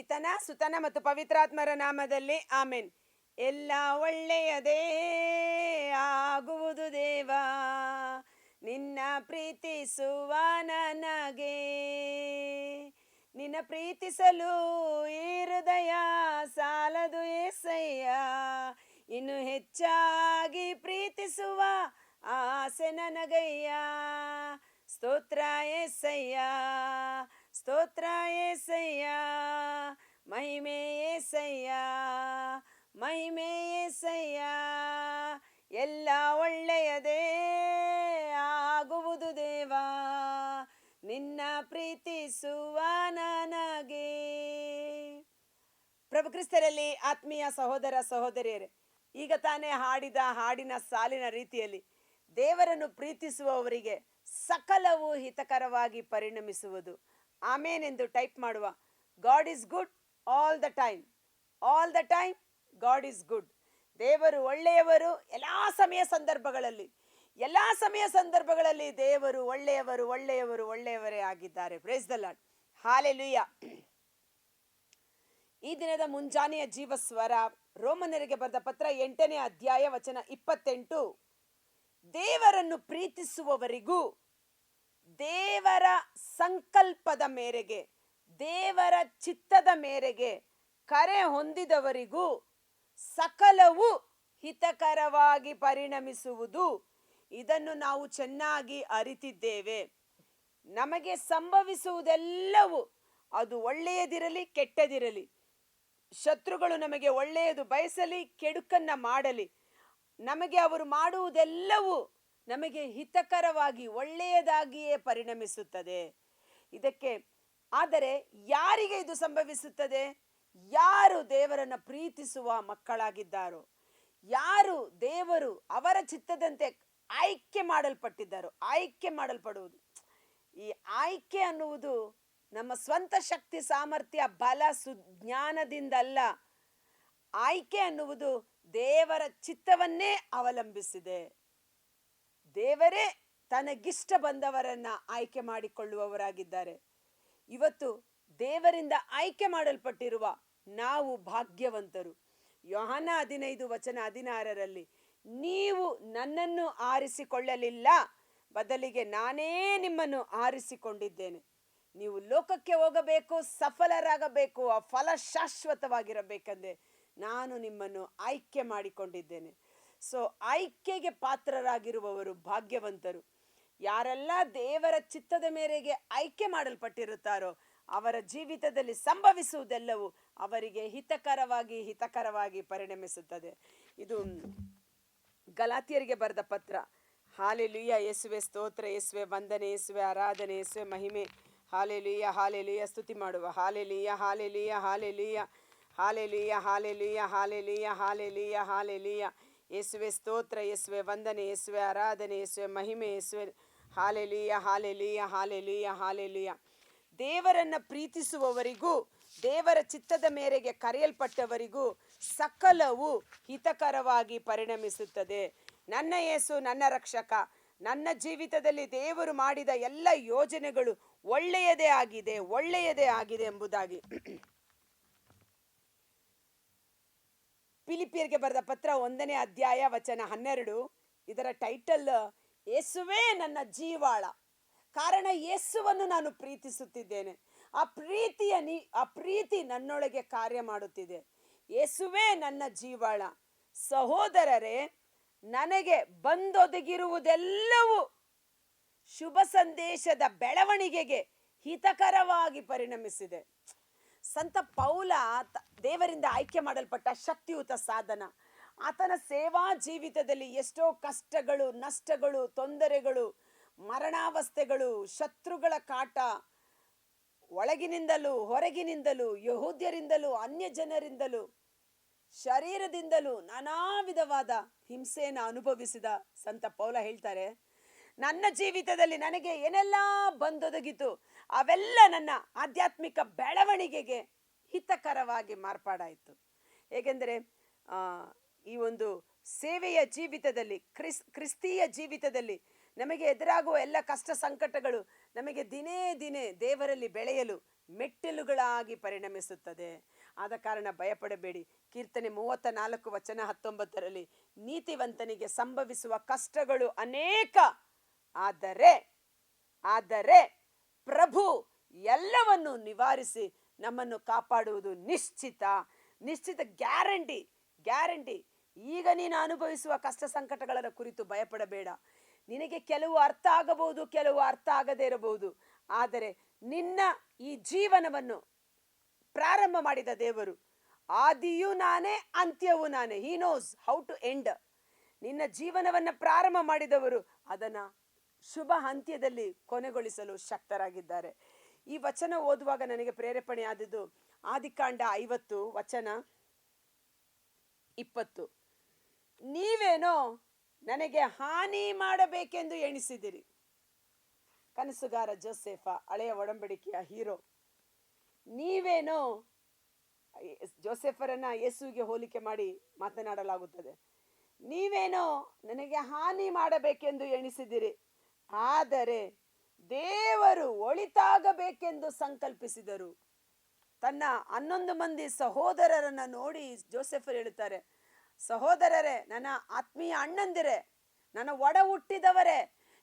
ಪಿತನ, ಸುತನ ಮತ್ತು ಪವಿತ್ರಾತ್ಮರ ನಾಮದಲ್ಲಿ ಆಮೆನ್. ಎಲ್ಲ ಒಳ್ಳೆಯದೇ ಆಗುವುದು ದೇವಾ. ನಿನ್ನ ಪ್ರೀತಿಸುವ ನನಗೆ. ನಿನ್ನ ಪ್ರೀತಿಸಲು ಈ ಹೃದಯ ಸಾಲದು ಏಸಯ್ಯ. ಇನ್ನು ಹೆಚ್ಚಾಗಿ ಪ್ರೀತಿಸುವ ಆಸೆ ನನಗಯ್ಯ. ಸ್ತೋತ್ರ ಏಸಯ್ಯ. ಸ್ತೋತ್ರ ಏಸಯ್ಯ, ಮಹಿಮೆ ಏಸಯ್ಯ ಮಹಿಮೆ ಏಸಯ್ಯ. ಎಲ್ಲ ಒಳ್ಳೆಯದೇ ಆಗುವುದು ದೇವಾ. ನಿನ್ನ ಪ್ರೀತಿಸುವ ನನಗೆ. ಪ್ರಭು ಕ್ರಿಸ್ತರಲ್ಲಿ ಆತ್ಮೀಯ ಸಹೋದರ ಸಹೋದರಿಯರೇ, ಈಗ ತಾನೇ ಹಾಡಿದ ಹಾಡಿನ ಸಾಲಿನ ರೀತಿಯಲ್ಲಿ ದೇವರನ್ನು ಪ್ರೀತಿಸುವವರಿಗೆ ಸಕಲವು ಹಿತಕರವಾಗಿ ಪರಿಣಮಿಸುವುದು. ಆಮೇನೆಂದು ಟೈಪ್ ಮಾಡುವ, God is good all the time, all the time God is good. ದೇವರು ಒಳ್ಳೆಯವರು ಎಲ್ಲ ಸಮಯ ಸಂದರ್ಭಗಳಲ್ಲಿ, ಎಲ್ಲ ಸಮಯ ಸಂದರ್ಭಗಳಲ್ಲಿ ದೇವರು ಒಳ್ಳೆಯವರು ಒಳ್ಳೆಯವರು, ಒಳ್ಳೆಯವರೇ ಆಗಿದ್ದಾರೆ. ಪ್ರೇಸ್ ದ ಲಾಡ್ ಹಾಲೆ ಲುಯ್ಯ ಈ ದಿನದ ಮುಂಜಾನೆಯ ಜೀವ ಸ್ವರ ರೋಮನರಿಗೆ ಬರೆದ ಪತ್ರ ಎಂಟನೇ ಅಧ್ಯಾಯ ವಚನ ಇಪ್ಪತ್ತೆಂಟು. ದೇವರನ್ನು ಪ್ರೀತಿಸುವವರಿಗೂ ದೇವರ ಸಂಕಲ್ಪದ ಮೇರೆಗೆ, ದೇವರ ಚಿತ್ತದ ಮೇರೆಗೆ ಕರೆ ಹೊಂದಿದವರಿಗೂ ಸಕಲವು ಹಿತಕರವಾಗಿ ಪರಿಣಮಿಸುವುದು. ಇದನ್ನು ನಾವು ಚೆನ್ನಾಗಿ ಅರಿತಿದ್ದೇವೆ. ನಮಗೆ ಸಂಭವಿಸುವುದೆಲ್ಲವೂ ಅದು ಒಳ್ಳೆಯದಿರಲಿ, ಕೆಟ್ಟದಿರಲಿ. ಶತ್ರುಗಳು ನಮಗೆ ಒಳ್ಳೆಯದು ಬಯಸಲಿ, ಕೆಡುಕನ್ನ ಮಾಡಲಿ. ನಮಗೆ ಅವರು ಮಾಡುವುದೆಲ್ಲವೂ ನಮಗೆ ಹಿತಕರವಾಗಿ ಒಳ್ಳೆಯದಾಗಿಯೇ ಪರಿಣಮಿಸುತ್ತದೆ. ಇದಕ್ಕೆ ಆದರೆ ಯಾರಿಗೆ ಇದು ಸಂಭವಿಸುತ್ತದೆ? ಯಾರು ದೇವರನ್ನು ಪ್ರೀತಿಸುವ ಮಕ್ಕಳಾಗಿದ್ದಾರೋ? ಯಾರು ದೇವರು ಅವರ ಚಿತ್ತದಂತೆ ಆಯ್ಕೆ ಮಾಡಲ್ಪಟ್ಟಿದ್ದಾರೋ? ಆಯ್ಕೆ ಮಾಡಲ್ಪಡುವುದು. ಈ ಆಯ್ಕೆ ಅನ್ನುವುದು ನಮ್ಮ ಸ್ವಂತ ಶಕ್ತಿ, ಸಾಮರ್ಥ್ಯ, ಬಲ, ಸುಜ್ಞಾನದಿಂದಲ್ಲ. ಆಯ್ಕೆ ಅನ್ನುವುದು ದೇವರ ಚಿತ್ತವನ್ನೇ ಅವಲಂಬಿಸಿದೆ. ದೇವರೇ ತನಗಿಷ್ಟ ಬಂದವರನ್ನ ಆಯ್ಕೆ ಮಾಡಿಕೊಳ್ಳುವವರಾಗಿದ್ದಾರೆ. ಇವತ್ತು ದೇವರಿಂದ ಆಯ್ಕೆ ಮಾಡಲ್ಪಟ್ಟಿರುವ ನಾವು ಭಾಗ್ಯವಂತರು. ಯೋಹನ ಹದಿನೈದು ವಚನ ಹದಿನಾರರಲ್ಲಿ, ನೀವು ನನ್ನನ್ನು ಆರಿಸಿಕೊಳ್ಳಲಿಲ್ಲ, ಬದಲಿಗೆ ನಾನೇ ನಿಮ್ಮನ್ನು ಆರಿಸಿಕೊಂಡಿದ್ದೇನೆ. ನೀವು ಲೋಕಕ್ಕೆ ಹೋಗಬೇಕು, ಸಫಲರಾಗಬೇಕು, ಆ ಫಲ ಶಾಶ್ವತವಾಗಿರಬೇಕಂದ್ರೆ ನಾನು ನಿಮ್ಮನ್ನು ಆಯ್ಕೆ ಮಾಡಿಕೊಂಡಿದ್ದೇನೆ. ಸೊ ಆಯ್ಕೆಗೆ ಪಾತ್ರರಾಗಿರುವವರು ಭಾಗ್ಯವಂತರು. ಯಾರೆಲ್ಲ ದೇವರ ಚಿತ್ತದ ಮೇರೆಗೆ ಆಯ್ಕೆ ಮಾಡಲ್ಪಟ್ಟಿರುತ್ತಾರೋ, ಅವರ ಜೀವಿತದಲ್ಲಿ ಸಂಭವಿಸುವುದೆಲ್ಲವೂ ಅವರಿಗೆ ಹಿತಕರವಾಗಿ ಹಿತಕರವಾಗಿ ಪರಿಣಮಿಸುತ್ತದೆ. ಇದು ಗಲಾತಿಯರಿಗೆ ಬರೆದ ಪತ್ರ. ಹಾಲೆಲುಯ್ಯ ಎಸುವೆ ಸ್ತೋತ್ರ, ಯೇಸುವೆ ವಂದನೆ, ಯೇಸುವೆ ಆರಾಧನೆ ಎಸುವೆ ಮಹಿಮೆ. ಹಾಲೆಲುಯ್ಯ ಹಾಲೆಲುಯ್ಯ ಸ್ತುತಿ ಮಾಡುವ. Hallelujah hallelujah hallelujah hallelujah hallelujah hallelujah hallelujah hallelujah ಯೇಸುವೆ ಸ್ತೋತ್ರ, ಯೇಸುವೆ ವಂದನೆ, ಯೇಸುವೆ ಆರಾಧನೆ, ಯೇಸುವೆ ಮಹಿಮೆ, ಯೇಸುವೆ ಹಾಲೆಲಿಯ ಹಾಲೆಲಿಯ ಹಾಲೆಲಿಯ ಹಾಲೆಲಿಯ. ದೇವರನ್ನು ಪ್ರೀತಿಸುವವರಿಗೂ, ದೇವರ ಚಿತ್ತದ ಮೇರೆಗೆ ಕರೆಯಲ್ಪಟ್ಟವರಿಗೂ ಸಕಲವು ಹಿತಕರವಾಗಿ ಪರಿಣಮಿಸುತ್ತದೆ. ನನ್ನ ಯೇಸು, ನನ್ನ ರಕ್ಷಕ, ನನ್ನ ಜೀವಿತದಲ್ಲಿ ದೇವರು ಮಾಡಿದ ಎಲ್ಲ ಯೋಜನೆಗಳು ಒಳ್ಳೆಯದೇ ಆಗಿದೆ ಒಳ್ಳೆಯದೇ ಆಗಿದೆ ಎಂಬುದಾಗಿ. ಫಿಲಿಪಿಯರಿಗೆ ಬರೆದ ಪತ್ರ ಒಂದನೇ ಅಧ್ಯಾಯ ವಚನ ಹನ್ನೆರಡು. ಇದರ ಟೈಟಲ್, ಯೇಸುವೇ ನನ್ನ ಜೀವಾಳ. ಕಾರಣ ಯೇಸುವನ್ನು ನಾನು ಪ್ರೀತಿಸುತ್ತಿದ್ದೇನೆ. ಆ ಪ್ರೀತಿಯ ನೀ, ಆ ಪ್ರೀತಿ ನನ್ನೊಳಗೆ ಕಾರ್ಯ ಮಾಡುತ್ತಿದೆ. ಯೇಸುವೇ ನನ್ನ ಜೀವಾಳ. ಸಹೋದರರೇ, ನನಗೆ ಬಂದೊದಗಿರುವುದೆಲ್ಲವೂ ಶುಭ ಸಂದೇಶದ ಬೆಳವಣಿಗೆಗೆ ಹಿತಕರವಾಗಿ ಪರಿಣಮಿಸಿದೆ. ಸಂತ ಪೌಲ ದೇವರಿಂದ ಆಯ್ಕೆ ಮಾಡಲ್ಪಟ್ಟ ಶಕ್ತಿಯುತ ಸಾಧನ. ಆತನ ಸೇವಾ ಜೀವಿತದಲ್ಲಿ ಎಷ್ಟೋ ಕಷ್ಟಗಳು, ನಷ್ಟಗಳು, ತೊಂದರೆಗಳು, ಮರಣಾವಸ್ಥೆಗಳು, ಶತ್ರುಗಳ ಕಾಟ, ಒಳಗಿನಿಂದಲೂ ಹೊರಗಿನಿಂದಲೂ, ಯಹೂದ್ಯರಿಂದಲೂ ಅನ್ಯ ಜನರಿಂದಲೂ ಶರೀರದಿಂದಲೂ ನಾನಾ ವಿಧವಾದ ಹಿಂಸೆಯನ್ನು ಅನುಭವಿಸಿದ ಸಂತ ಪೌಲ ಹೇಳ್ತಾರೆ, ನನ್ನ ಜೀವಿತದಲ್ಲಿ ನನಗೆ ಏನೆಲ್ಲ ಬಂದೊದಗಿತು ಅವೆಲ್ಲ ನನ್ನ ಆಧ್ಯಾತ್ಮಿಕ ಬೆಳವಣಿಗೆಗೆ ಹಿತಕರವಾಗಿ ಮಾರ್ಪಾಡಾಯಿತು. ಏಕೆಂದರೆ ಈ ಒಂದು ಸೇವೆಯ ಜೀವಿತದಲ್ಲಿ, ಕ್ರಿಸ್, ಕ್ರಿಸ್ತೀಯ ಜೀವಿತದಲ್ಲಿ ನಮಗೆ ಎದುರಾಗುವ ಎಲ್ಲ ಕಷ್ಟ ಸಂಕಟಗಳು ನಮಗೆ ದಿನೇ ದಿನೇ ದೇವರಲ್ಲಿ ಬೆಳೆಯಲು ಮೆಟ್ಟಿಲುಗಳಾಗಿ ಪರಿಣಮಿಸುತ್ತದೆ. ಆದ ಕಾರಣ ಭಯಪಡಬೇಡಿ. ಕೀರ್ತನೆ ಮೂವತ್ತ ನಾಲ್ಕು ವಚನ ಹತ್ತೊಂಬತ್ತರಲ್ಲಿ ನೀತಿವಂತನಿಗೆ ಸಂಭವಿಸುವ ಕಷ್ಟಗಳು ಅನೇಕ. ಆದರೆ ಆದರೆ ಪ್ರಭು, ಎಲ್ಲವನ್ನು ನಿವಾರಿಸಿ ನಮ್ಮನ್ನು ಕಾಪಾಡುವುದು ನಿಶ್ಚಿತ ನಿಶ್ಚಿತ ಗ್ಯಾರಂಟಿ ಗ್ಯಾರಂಟಿ. ಈಗ ನೀನು ಅನುಭವಿಸುವ ಕಷ್ಟ ಸಂಕಟಗಳ ಕುರಿತು ಭಯಪಡಬೇಡ. ನಿನಗೆ ಕೆಲವು ಅರ್ಥ ಆಗಬಹುದು, ಕೆಲವು ಅರ್ಥ ಆಗದೇ ಇರಬಹುದು. ಆದರೆ ನಿನ್ನ ಈ ಜೀವನವನ್ನು ಪ್ರಾರಂಭ ಮಾಡಿದ ದೇವರು, ಆದಿಯೂ ನಾನೇ, ಅಂತ್ಯವೂ ನಾನೇ. He knows how to end ನಿನ್ನ ಜೀವನವನ್ನು ಪ್ರಾರಂಭ ಮಾಡಿದವರು ಅದನ್ನ ಶುಭ ಅಂತ್ಯದಲ್ಲಿ ಕೊನೆಗೊಳಿಸಲು ಶಕ್ತರಾಗಿದ್ದಾರೆ. ಈ ವಚನ ಓದುವಾಗ ನನಗೆ ಪ್ರೇರೇಪಣೆ ಆದದ್ದು ಆದಿಕಾಂಡ ಐವತ್ತು, ವಚನ ಇಪ್ಪತ್ತು. ನೀವೇನೋ ನನಗೆ ಹಾನಿ ಮಾಡಬೇಕೆಂದು ಎಣಿಸಿದಿರಿ. ಕನಸುಗಾರ ಜೋಸೆಫ, ಹಳೆಯ ಒಡಂಬಡಿಕೆಯ ಹೀರೋ. ನೀವೇನೋ ಜೋಸೆಫರನ್ನ ಯೇಸುವಿಗೆ ಹೋಲಿಕೆ ಮಾಡಿ ಮಾತನಾಡಲಾಗುತ್ತದೆ. ನೀವೇನೋ ನನಗೆ ಹಾನಿ ಮಾಡಬೇಕೆಂದು ಎಣಿಸಿದಿರಿ. ಆದರೆ ದೇವರು ಒಳಿತಾಗಬೇಕೆಂದು ಸಂಕಲ್ಪಿಸಿದರು. ತನ್ನ ಹನ್ನೊಂದು ಮಂದಿ ಸಹೋದರರನ್ನು ನೋಡಿ ಜೋಸೆಫರ್ ಹೇಳುತ್ತಾರೆ, ಸಹೋದರರೇ, ನನ್ನ ಆತ್ಮೀಯ ಅಣ್ಣಂದಿರೇ, ನನ್ನ ಒಡ ಹುಟ್ಟಿದವರೇ,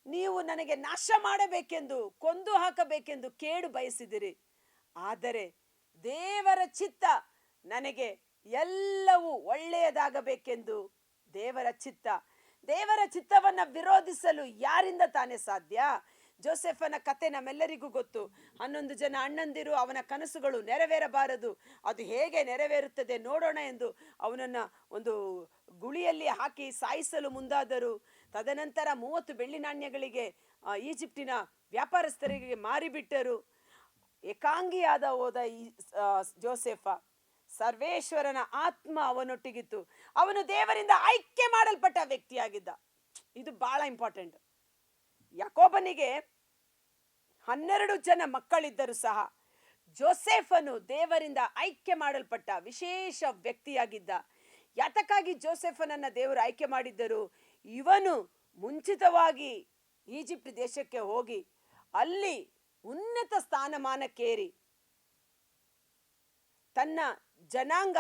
ನೀವು ನನಗೆ ನಾಶ ಮಾಡಬೇಕೆಂದು, ಕೊಂದು ಹಾಕಬೇಕೆಂದು ಕೇಡು ಬಯಸಿದಿರಿ. ಆದರೆ ದೇವರ ಚಿತ್ತ ನನಗೆ ಎಲ್ಲವೂ ಒಳ್ಳೆಯದಾಗಬೇಕೆಂದು ದೇವರ ಚಿತ್ತ ದೇವರ ಚಿತ್ತವನ್ನು ವಿರೋಧಿಸಲು ಯಾರಿಂದ ತಾನೇ ಸಾಧ್ಯ? ಜೋಸೆಫನ ಕತೆ ನಮ್ಮೆಲ್ಲರಿಗೂ ಗೊತ್ತು. ಹನ್ನೊಂದು ಜನ ಅಣ್ಣಂದಿರು ಅವನ ಕನಸುಗಳು ನೆರವೇರಬಾರದು. ಅದು ಹೇಗೆ ನೆರವೇರುತ್ತದೆ ನೋಡೋಣ ಎಂದು ಅವನನ್ನ ಒಂದು ಗುಳಿಯಲ್ಲಿ ಹಾಕಿ ಸಾಯಿಸಲು ಮುಂದಾದರು. ತದನಂತರ ಮೂವತ್ತು ಬೆಳ್ಳಿ ನಾಣ್ಯಗಳಿಗೆ ಈಜಿಪ್ಟಿನ ವ್ಯಾಪಾರಸ್ಥರಿಗೆ ಮಾರಿಬಿಟ್ಟರು. ಏಕಾಂಗಿಯಾದ ಹೋದ ಈ ಜೋಸೆಫ. ಸರ್ವೇಶ್ವರನ ಆತ್ಮ ಅವನೊಟ್ಟಿಗಿತ್ತು. ಅವನು ದೇವರಿಂದ ಆಯ್ಕೆ ಮಾಡಲ್ಪಟ್ಟ ವ್ಯಕ್ತಿಯಾಗಿದ್ದ. ಇದು ಬಹಳ ಇಂಪಾರ್ಟೆಂಟ್. ಯಾಕೋಬನಿಗೆ ಹನ್ನೆರಡು ಜನ ಮಕ್ಕಳಿದ್ದರು ಸಹ ಜೋಸೆಫನು ದೇವರಿಂದ ಆಯ್ಕೆ ಮಾಡಲ್ಪಟ್ಟ ವಿಶೇಷ ವ್ಯಕ್ತಿಯಾಗಿದ್ದ. ಯಾತಕ್ಕಾಗಿ ಜೋಸೆಫನನ್ನ ದೇವರು ಆಯ್ಕೆ ಮಾಡಿದ್ದರು? ಇವನು ಮುಂಚಿತವಾಗಿ ಈಜಿಪ್ಟ್ ದೇಶಕ್ಕೆ ಹೋಗಿ ಅಲ್ಲಿ ಉನ್ನತ ಸ್ಥಾನಮಾನಕ್ಕೇರಿ. ತನ್ನ ಜನಾಂಗ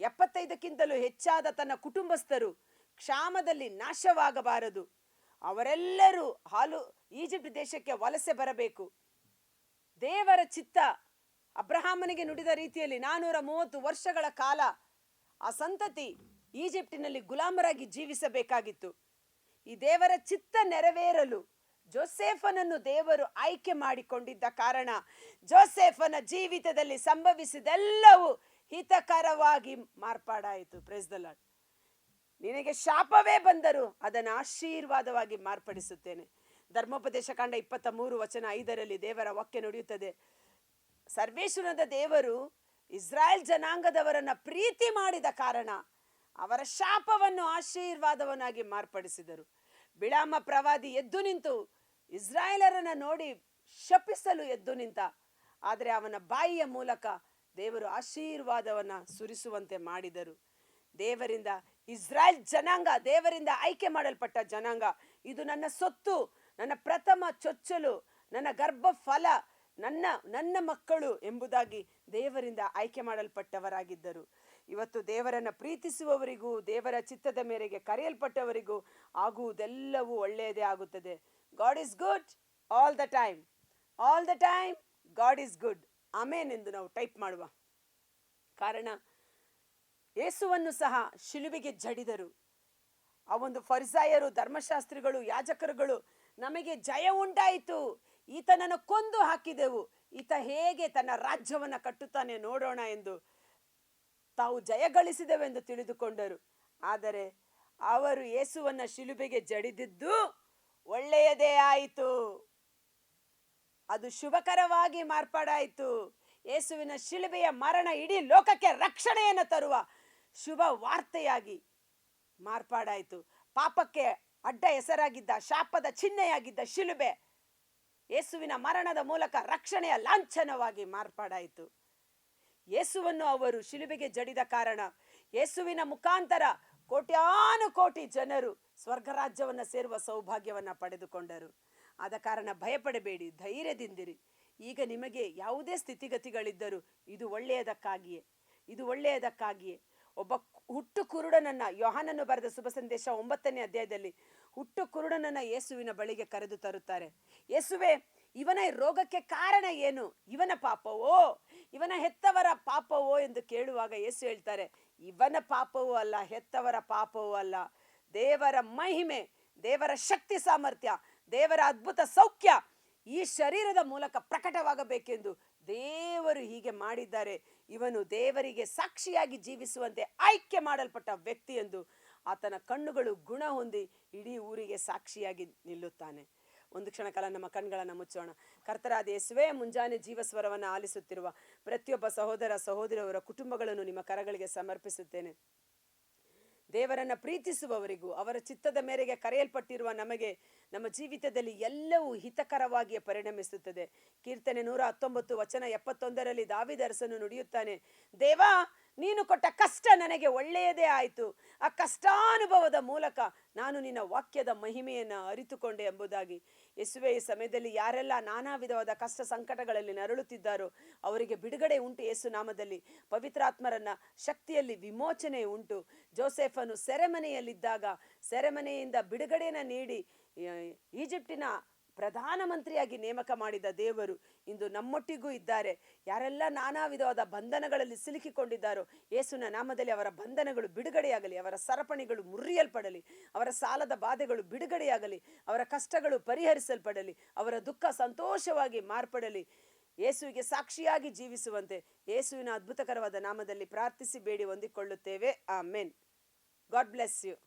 ಎಪ್ಪತ್ತೈದಕ್ಕಿಂತಲೂ ಹೆಚ್ಚಾದ ತನ್ನ ಕುಟುಂಬಸ್ಥರು ಕ್ಷಾಮದಲ್ಲಿ ನಾಶವಾಗಬಾರದು. ಅವರೆಲ್ಲರೂ ಹಾಲು ಈಜಿಪ್ಟ್ ದೇಶಕ್ಕೆ ವಲಸೆ ಬರಬೇಕು. ದೇವರ ಚಿತ್ತ ಅಬ್ರಹಾಮನಿಗೆ ನುಡಿದ ರೀತಿಯಲ್ಲಿ ನಾನೂರ ಮೂವತ್ತು ವರ್ಷಗಳ ಕಾಲ ಆ ಸಂತತಿ ಈಜಿಪ್ಟಿನಲ್ಲಿ ಗುಲಾಮರಾಗಿ ಜೀವಿಸಬೇಕಾಗಿತ್ತು. ಈ ದೇವರ ಚಿತ್ತ ನೆರವೇರಲು ಜೋಸೆಫನನ್ನು ದೇವರು ಆಯ್ಕೆ ಮಾಡಿಕೊಂಡಿದ್ದ ಕಾರಣ ಜೋಸೇಫನ ಜೀವಿತದಲ್ಲಿ ಸಂಭವಿಸಿದೆಲ್ಲವೂ ಹಿತಕರವಾಗಿ ಮಾರ್ಪಾಡಾಯಿತು. ಪ್ರೆಸ್ ದ ಲಾರ್ಡ್ ನಿನಗೆ ಶಾಪವೇ ಬಂದರೂ ಅದನ್ನು ಆಶೀರ್ವಾದವಾಗಿ ಮಾರ್ಪಡಿಸುತ್ತೇನೆ. ಧರ್ಮೋಪದೇಶ ಕಾಂಡ ಇಪ್ಪತ್ತ ಮೂರು ವಚನ ಐದರಲ್ಲಿ ದೇವರ ವಾಕ್ಯ ನುಡಿಯುತ್ತದೆ. ಸರ್ವೇಶ್ವರದ ದೇವರು ಇಸ್ರಾಯೇಲ್ ಜನಾಂಗದವರನ್ನ ಪ್ರೀತಿ ಮಾಡಿದ ಕಾರಣ ಅವರ ಶಾಪವನ್ನು ಆಶೀರ್ವಾದವನ್ನಾಗಿ ಮಾರ್ಪಡಿಸಿದರು. ಬಿಳಾಮ ಪ್ರವಾದಿ ಎದ್ದು ನಿಂತು ಇಸ್ರಾಯೇಲರನ್ನ ನೋಡಿ ಶಪಿಸಲು ಎದ್ದು ನಿಂತ, ಆದರೆ ಅವನ ಬಾಯಿಯ ಮೂಲಕ ದೇವರು ಆಶೀರ್ವಾದವನ್ನ ಸುರಿಸುವಂತೆ ಮಾಡಿದರು. ದೇವರಿಂದ ಇಸ್ರಾಯೇಲ್ ಜನಾಂಗ, ದೇವರಿಂದ ಆಯ್ಕೆ ಮಾಡಲ್ಪಟ್ಟ ಜನಾಂಗ, ಇದು ನನ್ನ ಸೊತ್ತು, ನನ್ನ ಪ್ರಥಮ ಚೊಚ್ಚಲು, ನನ್ನ ಗರ್ಭ ಫಲ ನನ್ನ ನನ್ನ ಮಕ್ಕಳು ಎಂಬುದಾಗಿ ದೇವರಿಂದ ಆಯ್ಕೆ ಮಾಡಲ್ಪಟ್ಟವರಾಗಿದ್ದರು. ಇವತ್ತು ದೇವರನ್ನ ಪ್ರೀತಿಸುವವರಿಗೂ, ದೇವರ ಚಿತ್ತದ ಮೇರೆಗೆ ಕರೆಯಲ್ಪಟ್ಟವರಿಗೂ ಆಗುವುದೆಲ್ಲವೂ ಒಳ್ಳೆಯದೇ ಆಗುತ್ತದೆ. God is good all the time all the time God is good amen ಎಂದು ನಾವು ಟೈಪ್ ಮಾಡುವ. ಕಾರಣ, ಯೇಸುವನ್ನು ಸಹ ಶಿಲುಬಿಗೆ ಜಡಿದರು. ಆ ಒಂದು ಫರಿಸಾಯರು, ಧರ್ಮಶಾಸ್ತ್ರಿಗಳು, ಯಾಜಕರುಗಳು, ನಮಗೆ ಜಯ ಉಂಟಾಯಿತು. ಈತನನ್ನು ಕೊಂದು ಹಾಕಿದೆವು. ಈತ ಹೇಗೆ ತನ್ನ ರಾಜ್ಯವನ್ನು ಕಟ್ಟುತ್ತಾನೆ ನೋಡೋಣ ಎಂದು ತಾವು ಜಯಗಳಿಸಿದೆವೆಂದು ತಿಳಿದುಕೊಂಡರು. ಆದರೆ, ಅವರು ಯೇಸುವನ್ನ ಶಿಲುಬೆಗೆ ಜಡಿದಿದ್ದು ಒಳ್ಳೆಯದೇ ಆಯಿತು. ಅದು ಶುಭಕರವಾಗಿ ಮಾರ್ಪಾಡಾಯಿತು. ಯೇಸುವಿನ ಶಿಲುಬೆಯ ಮರಣ ಇಡೀ ಲೋಕಕ್ಕೆ ರಕ್ಷಣೆಯನ್ನು ತರುವ ಶುಭ ವಾರ್ತೆಯಾಗಿ ಮಾರ್ಪಾಡಾಯಿತು. ಪಾಪಕ್ಕೆ ಅಡ್ಡ ಹೆಸರಾಗಿದ್ದ, ಶಾಪದ ಚಿಹ್ನೆಯಾಗಿದ್ದ ಶಿಲುಬೆ ಯೇಸುವಿನ ಮರಣದ ಮೂಲಕ ರಕ್ಷಣೆಯ ಲಾಂಛನವಾಗಿ ಮಾರ್ಪಾಡಾಯಿತು. ಯೇಸುವನ್ನು ಅವರು ಶಿಲುಬೆಗೆ ಜಡಿದ ಕಾರಣ, ಯೇಸುವಿನ ಮುಖಾಂತರ ಕೋಟ್ಯಾನು ಕೋಟಿ ಜನರು ಸ್ವರ್ಗ ರಾಜ್ಯವನ್ನು ಸೇರುವ ಸೌಭಾಗ್ಯವನ್ನ ಪಡೆದುಕೊಂಡರು. ಆದ ಕಾರಣ ಭಯಪಡಬೇಡಿ, ಧೈರ್ಯದಿಂದಿರಿ. ಈಗ ನಿಮಗೆ ಯಾವುದೇ ಸ್ಥಿತಿಗತಿಗಳಿದ್ದರೂ ಇದು ಒಳ್ಳೆಯದಕ್ಕಾಗಿಯೇ ಇದು ಒಳ್ಳೆಯದಕ್ಕಾಗಿಯೇ. ಒಬ್ಬ ಹುಟ್ಟು ಕುರುಡನನ್ನ ಯೋಹಾನನ್ನು ಬರೆದ ಶುಭ ಸಂದೇಶ ಒಂಬತ್ತನೇ ಅಧ್ಯಾಯದಲ್ಲಿ ಹುಟ್ಟು ಕುರುಡನನ್ನ ಯೇಸುವಿನ ಬಳಿಗೆ ಕರೆದು ತರುತ್ತಾರೆ. ಯೇಸುವೆ, ಇವನ ರೋಗಕ್ಕೆ ಕಾರಣ ಏನು? ಇವನ ಪಾಪವೋ? ಇವನ ಹೆತ್ತವರ ಪಾಪವೋ? ಎಂದು ಕೇಳುವಾಗ ಯೇಸು ಹೇಳ್ತಾರೆ, ಇವನ ಪಾಪವೂ ಅಲ್ಲ, ಹೆತ್ತವರ ಪಾಪವೂ ಅಲ್ಲ. ದೇವರ ಮಹಿಮೆ, ದೇವರ ಶಕ್ತಿ ಸಾಮರ್ಥ್ಯ, ದೇವರ ಅದ್ಭುತ ಸೌಖ್ಯ ಈ ಶರೀರದ ಮೂಲಕ ಪ್ರಕಟವಾಗಬೇಕೆಂದು ದೇವರು ಹೀಗೆ ಮಾಡಿದ್ದಾರೆ. ಇವನು ದೇವರಿಗೆ ಸಾಕ್ಷಿಯಾಗಿ ಜೀವಿಸುವಂತೆ ಆಯ್ಕೆ ಮಾಡಲ್ಪಟ್ಟ ವ್ಯಕ್ತಿ ಎಂದು ಆತನ ಕಣ್ಣುಗಳು ಗುಣ ಹೊಂದಿ ಇಡೀ ಊರಿಗೆ ಸಾಕ್ಷಿಯಾಗಿ ನಿಲ್ಲುತ್ತಾನೆ. ಒಂದು ಕ್ಷಣ ಕಾಲ ನಮ್ಮ ಕಣ್ಗಳನ್ನು ಮುಚ್ಚೋಣ. ಕರ್ತರಾದ ಯೇಸುವೆ, ಮುಂಜಾನೆ ಜೀವಸ್ವರವನ್ನು ಆಲಿಸುತ್ತಿರುವ ಪ್ರತಿಯೊಬ್ಬ ಸಹೋದರ ಸಹೋದರಿಯವರ ಕುಟುಂಬಗಳನ್ನು ನಿಮ್ಮ ಕರಗಳಿಗೆ ಸಮರ್ಪಿಸುತ್ತೇನೆ. ದೇವರನ್ನ ಪ್ರೀತಿಸುವವರಿಗೂ, ಅವರ ಚಿತ್ತದ ಮೇರೆಗೆ ಕರೆಯಲ್ಪಟ್ಟಿರುವ ನಮಗೆ ನಮ್ಮ ಜೀವಿತದಲ್ಲಿ ಎಲ್ಲವೂ ಹಿತಕರವಾಗಿಯೇ ಪರಿಣಮಿಸುತ್ತದೆ. ಕೀರ್ತನೆ ನೂರ ಹತ್ತೊಂಬತ್ತು ವಚನ ಎಪ್ಪತ್ತೊಂದರಲ್ಲಿ ದಾವಿದರಸನು ನುಡಿಯುತ್ತಾನೆ, ದೇವಾ ನೀನು ಕೊಟ್ಟ ಕಷ್ಟ ನನಗೆ ಒಳ್ಳೆಯದೇ ಆಯಿತು. ಆ ಕಷ್ಟಾನುಭವದ ಮೂಲಕ ನಾನು ನಿನ್ನ ವಾಕ್ಯದ ಮಹಿಮೆಯನ್ನು ಅರಿತುಕೊಂಡೆ ಎಂಬುದಾಗಿ. ಯೇಸುವೆ ಸಮಯದಲ್ಲಿ ಯಾರೆಲ್ಲ ನಾನಾ ವಿಧವಾದ ಕಷ್ಟ ಸಂಕಟಗಳಲ್ಲಿ ನರಳುತ್ತಿದ್ದಾರೋ ಅವರಿಗೆ ಬಿಡುಗಡೆ ಉಂಟು ಯೇಸು ನಾಮದಲ್ಲಿ. ಪವಿತ್ರಾತ್ಮರನ್ನ ಶಕ್ತಿಯಲ್ಲಿ ವಿಮೋಚನೆ ಉಂಟು. ಜೋಸೆಫನು ಸೆರೆಮನೆಯಲ್ಲಿದ್ದಾಗ ಸೆರೆಮನೆಯಿಂದ ಬಿಡುಗಡೆಯನ್ನು ನೀಡಿ ಈಜಿಪ್ಟಿನ ಪ್ರಧಾನಮಂತ್ರಿಯಾಗಿ ನೇಮಕ ಮಾಡಿದ ದೇವರು ಇಂದು ನಮ್ಮೊಟ್ಟಿಗೂ ಇದ್ದಾರೆ. ಯಾರೆಲ್ಲ ನಾನಾ ವಿಧವಾದ ಬಂಧನಗಳಲ್ಲಿ ಸಿಲುಕಿಕೊಂಡಿದ್ದಾರೋ ಯೇಸುನ ನಾಮದಲ್ಲಿ ಅವರ ಬಂಧನಗಳು ಬಿಡುಗಡೆಯಾಗಲಿ, ಅವರ ಸರಪಣಿಗಳು ಮುರಿಯಲ್ಪಡಲಿ, ಅವರ ಸಾಲದ ಬಾಧೆಗಳು ಬಿಡುಗಡೆಯಾಗಲಿ, ಅವರ ಕಷ್ಟಗಳು ಪರಿಹರಿಸಲ್ಪಡಲಿ, ಅವರ ದುಃಖ ಸಂತೋಷವಾಗಿ ಮಾರ್ಪಡಲಿ. ಯೇಸುವಿಗೆ ಸಾಕ್ಷಿಯಾಗಿ ಜೀವಿಸುವಂತೆ ಯೇಸುವಿನ ಅದ್ಭುತಕರವಾದ ನಾಮದಲ್ಲಿ ಪ್ರಾರ್ಥಿಸಿ, ಬೇಡಿ, ಹೊಂದಿಕೊಳ್ಳುತ್ತೇವೆ. ಆ ಮೆನ್ ಗಾಡ್ ಬ್ಲೆಸ್ ಯು.